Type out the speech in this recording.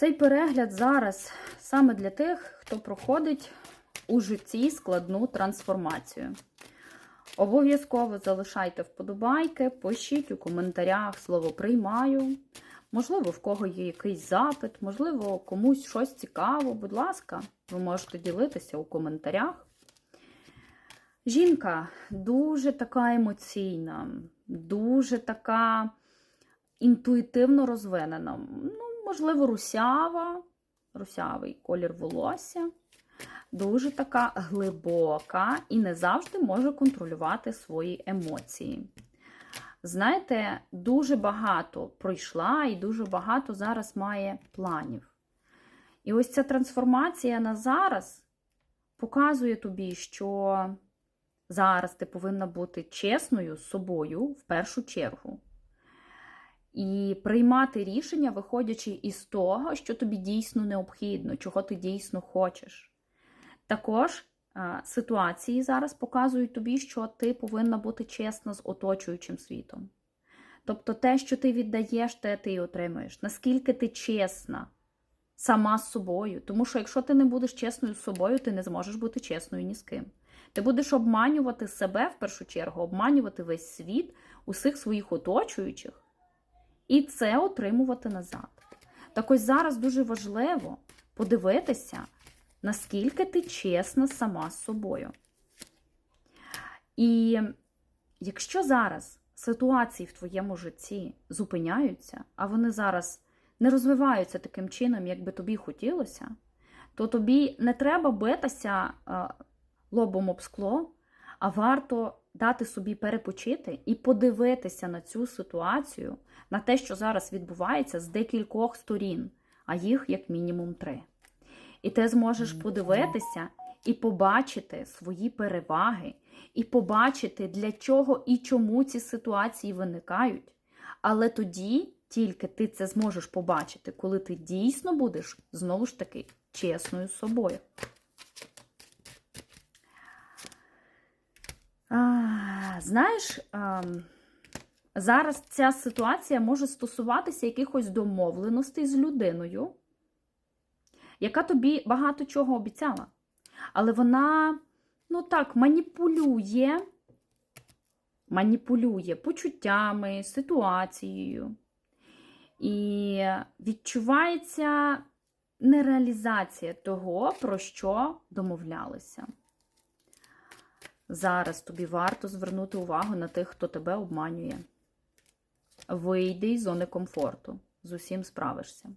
Цей перегляд зараз саме для тих, хто проходить у житті складну трансформацію. Обов'язково залишайте вподобайки, пишіть у коментарях слово приймаю. Можливо, в кого є якийсь запит, можливо, комусь щось цікаво. Будь ласка, ви можете ділитися у коментарях. Жінка дуже така емоційна, дуже така інтуїтивно розвинена. Ну, можливо, русява, русявий колір волосся. Дуже така глибока і не завжди може контролювати свої емоції. Знаєте, дуже багато пройшла і дуже багато зараз має планів. І ось ця трансформація на зараз показує тобі, що зараз ти повинна бути чесною з собою в першу чергу. І приймати рішення, виходячи із того, що тобі дійсно необхідно, чого ти дійсно хочеш. Також ситуації зараз показують тобі, що ти повинна бути чесна з оточуючим світом. Тобто те, що ти віддаєш, те ти і отримуєш. Наскільки ти чесна сама з собою. Тому що якщо ти не будеш чесною з собою, ти не зможеш бути чесною ні з ким. Ти будеш обманювати себе в першу чергу, обманювати весь світ, усіх своїх оточуючих, і це отримувати назад. Так ось зараз дуже важливо подивитися, наскільки ти чесна сама з собою. І якщо зараз ситуації в твоєму житті зупиняються, а вони зараз не розвиваються таким чином, як би тобі хотілося, то тобі не треба битися е, лобом об скло, а варто дати собі перепочити і подивитися на цю ситуацію, на те, що зараз відбувається з декількох сторін, а їх як мінімум три. І ти зможеш подивитися і побачити свої переваги, і побачити, для чого і чому ці ситуації виникають. Але тоді тільки ти це зможеш побачити, коли ти дійсно будеш знову ж таки чесною з собою. Знаєш, а, зараз ця ситуація може стосуватися якихось домовленостей з людиною, яка тобі багато чого обіцяла. Але вона, ну так, маніпулює, маніпулює почуттями, ситуацією. І відчувається нереалізація того, про що домовлялися. Зараз тобі варто звернути увагу на тих, хто тебе обманює. Вийди із зони комфорту. З усім справишся.